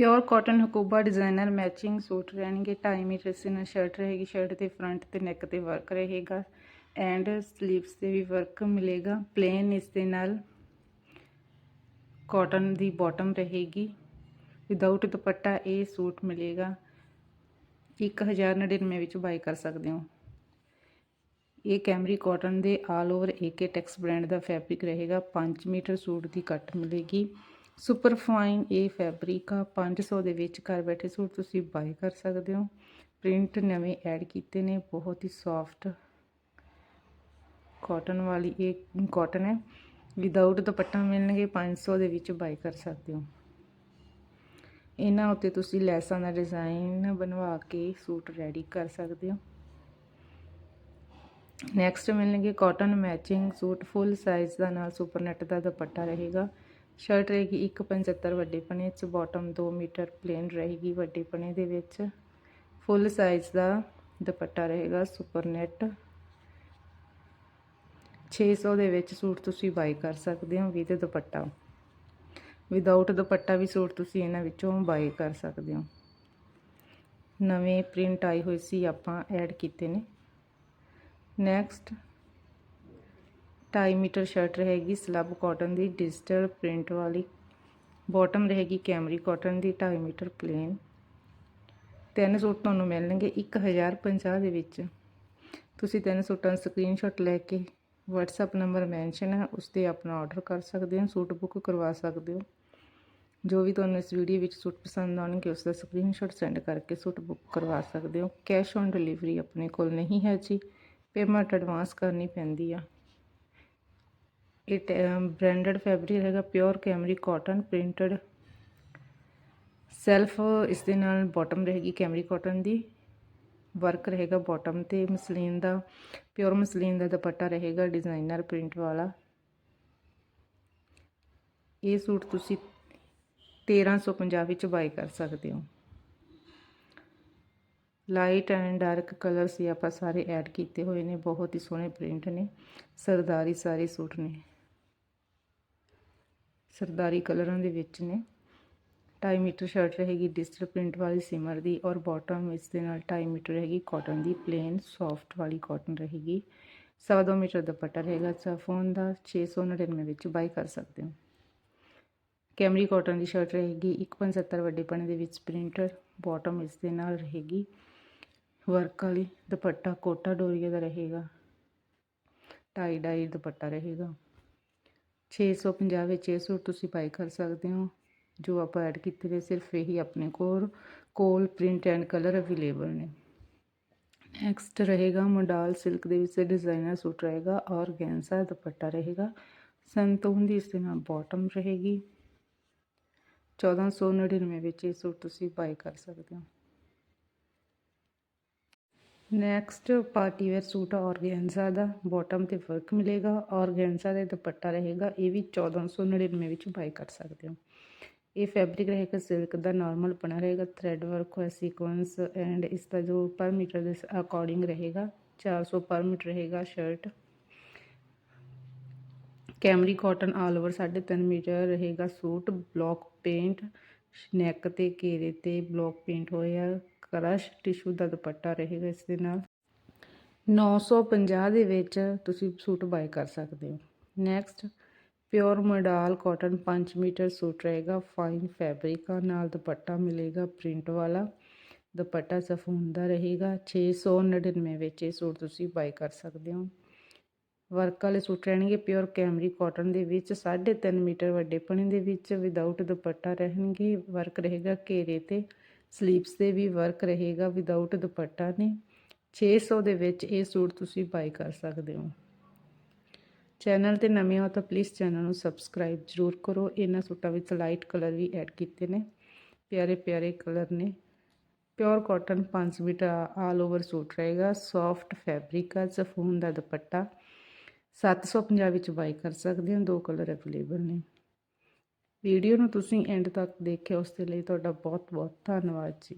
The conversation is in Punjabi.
Pure cotton Hakoba designer matching suit ਰਹਿਣਗੇ 2.5 ਮੀਟਰ ਸਿਨਾ ਸ਼ਰਟ ਰਹੇਗੀ ਸ਼ਰਟ ਦੇ ਫਰੰਟ ਤੇ ਨੈਕ ਤੇ ਵਰਕ ਰਹੇਗਾ ਐਂਡ ਸਲੀਵਸ ਤੇ ਵੀ ਵਰਕ ਮਿਲੇਗਾ ਪਲੇਨ ਇਸ ਦੇ ਨਾਲ ਕਾਟਨ ਦੀ ਬਾਟਮ ਰਹੇਗੀ ਵਿਦਆਊਟ ਦੁਪੱਟਾ ਇਹ ਸੂਟ ਮਿਲੇਗਾ 1099 ਵਿੱਚ ਬਾਈ ਕਰ ਸਕਦੇ ਹੋ। ਇਹ ਕੈਮਰੀ ਕਾਟਨ ਦੇ all over AK tex brand ਦਾ ਫੈਬਰਿਕ ਰਹੇਗਾ 5 ਮੀਟਰ ਸੂਟ ਦੀ ਕੱਟ ਮਿਲੇਗੀ। ਸੁਪਰ ਫਾਈਨ ਇਹ ਫੈਬਰਿਕ ਆ 500 ਦੇ ਵਿੱਚ ਘਰ ਬੈਠੇ ਸੂਟ ਤੁਸੀਂ ਬਾਈ ਕਰ ਸਕਦੇ ਹੋ। ਪ੍ਰਿੰਟ ਨਵੇਂ ਐਡ ਕੀਤੇ ਨੇ, ਬਹੁਤ ਹੀ ਸੌਫਟ ਕਾਟਨ ਵਾਲੀ ਇਹ ਕਾਟਨ ਹੈ। ਵਿਦਆਊਟ ਦੁਪੱਟਾ ਮਿਲਣਗੇ 500 ਦੇ ਵਿੱਚ ਬਾਈ ਕਰ ਸਕਦੇ ਹੋ। ਇਹਨਾਂ ਉੱਤੇ ਤੁਸੀਂ ਲੈਸਾਂ ਦਾ ਡਿਜ਼ਾਈਨ ਬਣਵਾ ਕੇ ਸੂਟ ਰੈਡੀ ਕਰ ਸਕਦੇ ਹੋ। ਨੈਕਸਟ ਮਿਲਣਗੇ cotton matching suit full size ਦਾ ਨਾਲ ਸੁਪਰ ਨੈਟ ਦਾ ਦੁਪੱਟਾ ਰਹੇਗਾ। ਸ਼ਰਟ ਰਹੇਗੀ 1.75 ਵੱਡੇ ਪਨੇ 'ਚ ਬਾਟਮ 2 ਮੀਟਰ ਪਲੇਨ ਰਹੇਗੀ ਵੱਡੇ ਪਨੇ ਦੇ ਵਿੱਚ। ਫੁੱਲ ਸਾਈਜ਼ ਦਾ ਦੁਪੱਟਾ ਰਹੇਗਾ ਸੁਪਰ ਨੈਟ 600 ਦੇ ਵਿੱਚ ਸੂਟ ਤੁਸੀਂ ਬਾਈ ਕਰ ਸਕਦੇ ਹੋ ਵਿਦ ਦੁਪੱਟਾ। ਵਿਦਆਊਟ ਦੁਪੱਟਾ ਵੀ ਸੂਟ ਤੁਸੀਂ ਇਹਨਾਂ ਵਿੱਚੋਂ ਬਾਈ ਕਰ ਸਕਦੇ ਹੋ। ਨਵੇਂ ਪ੍ਰਿੰਟ ਆਏ ਹੋਏ ਸੀ, ਆਪਾਂ ਐਡ ਕੀਤੇ ਨੇ। ਨੈਕਸਟ 2.5 ਮੀਟਰ ਸ਼ਰਟ ਰਹੇਗੀ ਸਲੱਬ ਕਾਟਨ ਦੀ, ਡਿਜੀਟਲ ਪ੍ਰਿੰਟ ਵਾਲੀ। ਬਾਟਮ ਰਹੇਗੀ ਕੈਮਰੀ ਕਾਟਨ ਦੀ 2.5 ਮੀਟਰ ਪਲੇਨ। ਤਿੰਨ ਸੂਟ ਤੁਹਾਨੂੰ ਮਿਲਣਗੇ 1050 ਦੇ ਵਿੱਚ। ਤੁਸੀਂ ਤਿੰਨ ਸੂਟਾਂ ਦਾ ਸਕਰੀਨਸ਼ਾਟ ਲੈ ਕੇ WhatsApp ਨੰਬਰ ਮੈਂਸ਼ਨ ਹੈ, ਉਸ ਤੇ ਆਪਣਾ ਆਰਡਰ ਕਰ ਸਕਦੇ ਹੋ, ਸੂਟ ਬੁੱਕ ਕਰਵਾ ਸਕਦੇ ਹੋ। ਜੋ ਵੀ ਤੁਹਾਨੂੰ ਇਸ ਵੀਡੀਓ ਵਿੱਚ ਸੂਟ ਪਸੰਦ ਆਉਣਗੇ, ਉਸ ਦਾ ਸਕਰੀਨਸ਼ਾਟ ਸੈਂਡ ਕਰਕੇ ਸੂਟ ਬੁੱਕ ਕਰਵਾ ਸਕਦੇ ਹੋ। ਕੈਸ਼ ਔਨ ਡਿਲੀਵਰੀ ਆਪਣੇ ਕੋਲ ਨਹੀਂ ਹੈ ਜੀ। ਪੇਮੈਂਟ ਐਡਵਾਂਸ ਕਰਨੀ ਪੈਂਦੀ ਆ। ਇਹ ਬ੍ਰਾਂਡਡ ਫੈਬਰਿਕ ਹੈਗਾ pure cambric cotton printed self ਇਸ ਦੇ ਨਾਲ ਬਾਟਮ ਰਹੇਗੀ ਕੈਮਰੀ ਕਾਟਨ ਦੀ। ਵਰਕ ਰਹੇਗਾ ਬਾਟਮ ਤੇ ਮਸਲੀਨ ਦਾ। ਪਿਓਰ ਮਸਲੀਨ ਦਾ ਦੁਪੱਟਾ ਰਹੇਗਾ ਡਿਜ਼ਾਈਨਰ ਪ੍ਰਿੰਟ ਵਾਲਾ। ਇਹ ਸੂਟ ਤੁਸੀਂ 1350 ਵਿੱਚ ਬਾਈ ਕਰ ਸਕਦੇ ਹੋ। ਲਾਈਟ ਐਂਡ ਡਾਰਕ ਕਲਰਸ ਸੀ ਆਪਾਂ ਸਾਰੇ ਐਡ ਕੀਤੇ ਹੋਏ ਨੇ। ਬਹੁਤ ਹੀ ਸੋਹਣੇ ਪ੍ਰਿੰਟ ਨੇ। ਸਰਦਾਰੀ ਸਾਰੇ ਸੂਟ ਨੇ। ਸਰਦਾਰੀ ਕਲਰਾਂ ਦੇ ਵਿੱਚ ਨੇ। 2.5 ਮੀਟਰ ਸ਼ਰਟ ਰਹੇਗੀ ਡਿਜੀਟਲ ਪ੍ਰਿੰਟ ਵਾਲੀ ਸਿਮਰ ਦੀ ਔਰ ਬਾਟਮ ਇਸ ਦੇ ਨਾਲ 2.5 ਮੀਟਰ ਰਹੇਗੀ ਕਾਟਨ ਦੀ ਪਲੇਨ ਸੌਫਟ ਵਾਲੀ ਕਾਟਨ ਰਹੇਗੀ। ਸਵਾ ਦੋ ਮੀਟਰ ਦੁਪੱਟਾ ਰਹੇਗਾ ਸਫੋਨ ਦਾ 699 ਵਿੱਚ ਬਾਈ ਕਰ ਸਕਦੇ ਹੋ। ਕੈਮਰੀ ਕਾਟਨ ਦੀ ਸ਼ਰਟ ਰਹੇਗੀ 1.75 ਵੱਡੇ ਪਣੇ ਦੇ ਵਿੱਚ ਪ੍ਰਿੰਟਰ ਬਾਟਮ ਇਸ ਦੇ ਨਾਲ ਰਹੇਗੀ। ਵਰਕ ਵਾਲੀ ਦੁਪੱਟਾ ਕੋਟਾ ਡੋਰੀਆ ਦਾ ਰਹੇਗਾ। ਟਾਈ ਡਾਈ ਦੁਪੱਟਾ ਰਹੇਗਾ। 650 ਵਿੱਚ ਇਹ ਸੂਟ ਤੁਸੀਂ ਬਾਈ ਕਰ ਸਕਦੇ ਹੋ। ਜੋ ਆਪਾਂ ਐਡ ਕੀਤੇ ਨੇ ਸਿਰਫ ਇਹੀ ਆਪਣੇ ਕੋਲ ਕੋਲ ਪ੍ਰਿੰਟ ਐਂਡ ਕਲਰ ਅਵੇਲੇਬਲ ਨੇ। ਨੈਕਸਟ ਰਹੇਗਾ ਮੋਡਲ ਸਿਲਕ ਦੇ ਵਿੱਚ ਡਿਜ਼ਾਈਨਰ ਸੂਟ ਰਹੇਗਾ ਔਰ ਗੈਂਸਾ ਦੁਪੱਟਾ ਰਹੇਗਾ। ਸੰਤੂਨ ਦੀ ਇਸ ਦੇ ਨਾਲ ਬਾਟਮ ਰਹੇਗੀ। 1499 ਵਿੱਚ ਇਹ ਸੂਟ ਤੁਸੀਂ ਬਾਈ ਕਰ ਸਕਦੇ ਹੋ। Next party wear suit organza ਦਾ। ਬਾਟਮ ਤੇ ਵਰਕ ਮਿਲੇਗਾ। ਔਰਗੈਂਜ਼ਾ ਦੇ ਦੁਪੱਟਾ ਰਹੇਗਾ। ਇਹ ਵੀ 1499 ਵਿੱਚ ਬਾਈ ਕਰ ਸਕਦੇ ਹੋ। ਇਹ ਫੈਬਰਿਕ ਰਹੇਗਾ ਸਿਲਕ ਦਾ ਨਾਰਮਲ ਪਣਾ ਰਹੇਗਾ। ਥ੍ਰੈਡ ਵਰਕ ਹੋਇਆ ਸੀਕੁਐਂਸ ਐਂਡ ਇਸ ਦਾ ਜੋ ਪਰ ਮੀਟਰ ਦੇ ਅਕੋਰਡਿੰਗ ਰਹੇਗਾ 400 ਪਰ ਮੀਟਰ ਰਹੇਗਾ shirt cambric cotton all over 3.5 metre ਰਹੇਗਾ ਸੂਟ। ਬਲੌਕ ਪੇਂਟ ਨੈਕ ਤੇ ਘੇਰੇ ਤੇ ਬਲੌਕ ਪੇਂਟ ਹੋਇਆ। ਕਰਸ਼ ਟਿਸ਼ੂ ਦਾ ਦੁਪੱਟਾ ਰਹੇਗਾ ਇਸ ਦੇ ਨਾਲ। 950 ਦੇ ਵਿੱਚ ਤੁਸੀਂ ਸੂਟ ਬਾਈ ਕਰ ਸਕਦੇ ਹੋ। Next pure model cotton 5 metre suit ਰਹੇਗਾ ਫਾਈਨ ਫੈਬਰਿਕ ਨਾਲ ਦੁਪੱਟਾ ਮਿਲੇਗਾ ਪ੍ਰਿੰਟ ਵਾਲਾ। ਦੁਪੱਟਾ ਸਫੂਨ ਦਾ ਰਹੇਗਾ 699 ਵਿੱਚ ਇਹ ਸੂਟ ਤੁਸੀਂ ਬਾਈ ਕਰ ਸਕਦੇ ਹੋ। ਵਰਕ ਵਾਲੇ ਸੂਟ ਰਹਿਣਗੇ ਪਿਓਰ ਕੈਮਰੀ ਕਾਟਨ ਦੇ ਵਿੱਚ 3.5 ਮੀਟਰ ਵੱਡੇ ਪਣੇ ਦੇ ਵਿੱਚ ਵਿਦਆਊਟ ਦੁਪੱਟਾ ਰਹਿਣਗੇ, ਵਰਕ ਰਹੇਗਾ ਘੇਰੇ ਤੇ। ਸਲੀਵਸ ਦੇ ਵੀ ਵਰਕ ਰਹੇਗਾ ਵਿਦਆਊਟ ਦੁਪੱਟਾ ਨੇ 600 ਦੇ ਵਿੱਚ ਇਹ ਸੂਟ ਤੁਸੀਂ ਬਾਈ ਕਰ ਸਕਦੇ ਹੋ। ਚੈਨਲ ਤੇ ਨਵੇਂ ਹੋ ਤਾਂ ਪਲੀਜ਼ ਚੈਨਲ ਨੂੰ ਸਬਸਕ੍ਰਾਈਬ ਜ਼ਰੂਰ ਕਰੋ। ਇਹਨਾਂ ਸੂਟਾਂ ਵਿੱਚ ਲਾਈਟ ਕਲਰ ਵੀ ਐਡ ਕੀਤੇ ਨੇ। ਪਿਆਰੇ ਪਿਆਰੇ ਕਲਰ ਨੇ। Pure cotton 5 metre all over suit ਰਹੇਗਾ। ਸੌਫਟ ਫੈਬਰਿਕ ਆ, ਸਫੂਨ ਦਾ ਦੁਪੱਟਾ। 750 ਵਿੱਚ ਬਾਈ ਕਰ ਸਕਦੇ ਹੋ। ਦੋ ਕਲਰ ਅਵੇਲੇਬਲ ਨੇ। ਵੀਡੀਓ ਨੂੰ ਤੁਸੀਂ ਐਂਡ ਤੱਕ ਦੇਖਿਆ ਉਸ ਦੇ ਲਈ ਤੁਹਾਡਾ ਬਹੁਤ ਬਹੁਤ ਧੰਨਵਾਦ ਜੀ।